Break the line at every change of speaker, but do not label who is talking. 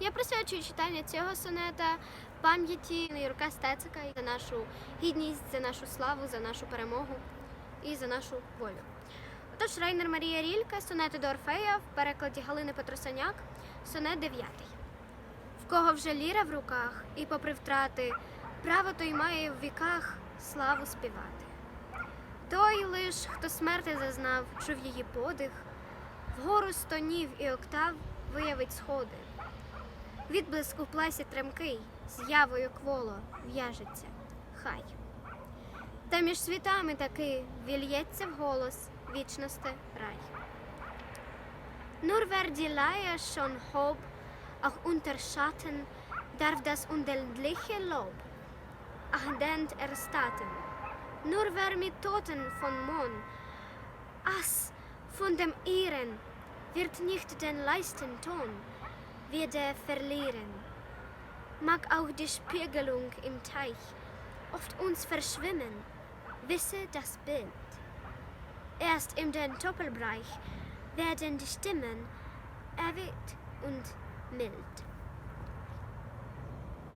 Я присвячую читання цього сонета пам'яті Юрка Стецика за нашу гідність, за нашу славу, за нашу перемогу і за нашу волю. Отож, Рейнер Марія Рілька, сонети до Орфея в перекладі Галини Петросаняк, сонет 9. В кого вже ліра в руках, і попри втрати, право той має в віках славу співати. Той лиш, хто смерти зазнав, чув її подих, вгору стонів і октав виявить сходи. Відблиск у пласі тремкий, з явою кволо в'яжеться, хай. Та між світами таки вільється вголос вічності рай. Nur wer die Leier schon hob, auch unter Schatten, darf das unendliche Lob ardent erstatten. Nur wer mit Toten von Mond, Ass von dem Ihren, wird nicht den leisten Ton, wird er verlieren. Mag auch die Spiegelung im Teich oft uns verschwimmen, wisse das Bild. Erst in den Doppelbereich werden die Stimmen erweckt und mild.